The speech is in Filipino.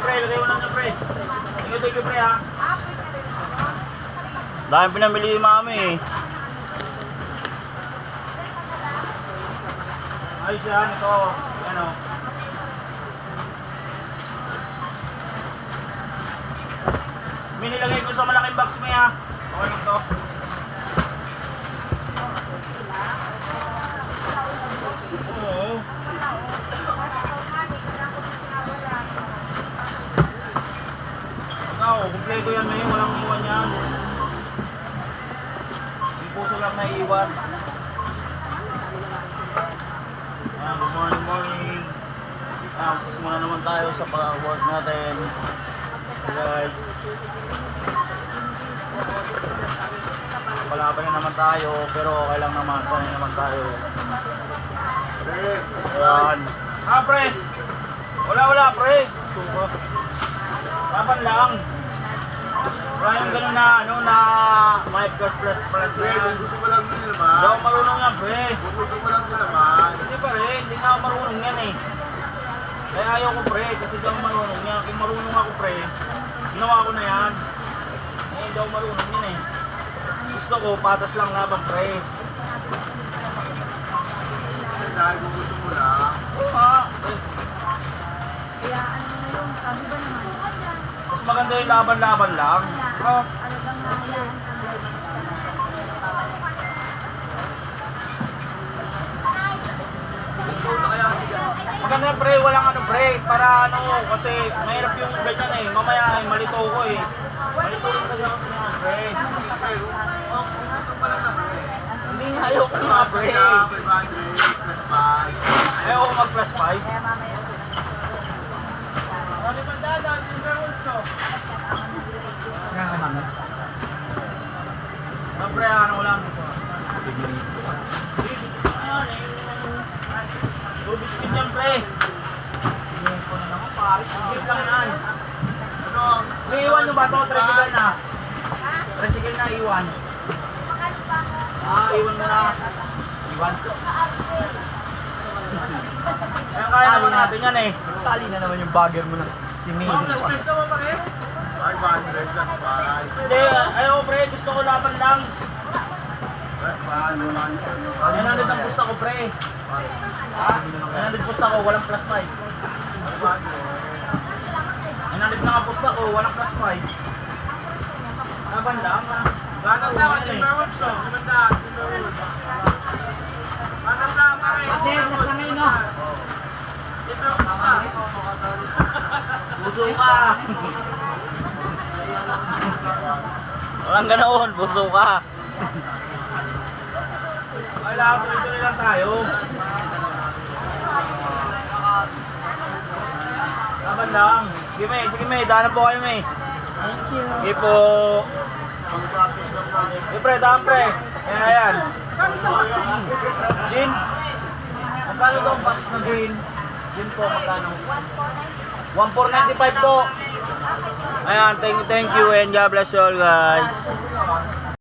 pre. Lagay mo lang niya, pre. You, thank you. Dahil pinamili yung mami, eh. Ayos yan, ito. Ano. May nilagay ko sa malaking box mo, ha. Okay lang to. Oo. Ikaw, kumpleto yan ngayon, walang iwan yan. Yung puso lang naiiwan. Ah, good morning, morning. Ah, muna naman tayo sa pag-work natin. Guys. Palaban na naman tayo, pero okay lang naman. Panay naman tayo. Ayan. Ah, pre! Wala, wala, pre! Suka. Laban lang. Wala yung ganun na, ano, na plus na yan. Gusto ko lang Hindi naman. ako marunong yan, pre. Gusto ko lang yun naman. Hindi pa rin, hindi na ako marunong yan eh. Kaya ayaw ko pre, kasi hindi ako marunong yan. Kung marunong ako pre, ginawa ko na yan. Eh, hindi ako marunong yan eh. Gusto ko, patas lang laban pre. Dahil gusto mo lang. Oo Kaya ano na yun, sabi ba naman? Mas maganda yung laban-laban lang. Oh. Ano bang nga yan? Maganda pre, walang ano pre, para ano, kasi mahirap yung ganyan eh. Mamaya eh, malito ko eh. Malito rin kasi ako mga pre. Hindi nga ayaw ko nga pre. 500 plus 5. Ayaw ko mag plus 5. Kaya mamaya. Ano ba dadan? Siyempre, ano lang. Ayan, eh. Two biscuit yan, pre. Biscuit lang yan. Ano? May iwan nyo ba to? Tricycle na. Tricycle na iwan. Ah, iwan mo na. Iwan. Ayan, kaya naman natin yan eh. Tali na naman yung bagger mo na si Ming. 500 plus 5. Hindi, ayaw pre, gusto ko laban lang. Plus 5 naman. Yan nandun ang gusto ko, pre. Ha? Yan nandun gusto ko, walang plus 5. Yan na ang gusto ko, walang plus 5. Laban lang, ha? Gana sa akin, eh. Buso ka. Walang ganoon, buso ka. Kailangan tuloy-tuloy lang tayo. Laban lang. Sige, May. Sige, May. Daanan po kayo, May. Thank you. Sige po. Sige, pre. Daan, pre. Ayan, ayan. Gin. Magkano daw ang box na gin? Gin po, magkano? 1495 po. Ayan, thank you, thank you, and God bless you all, guys.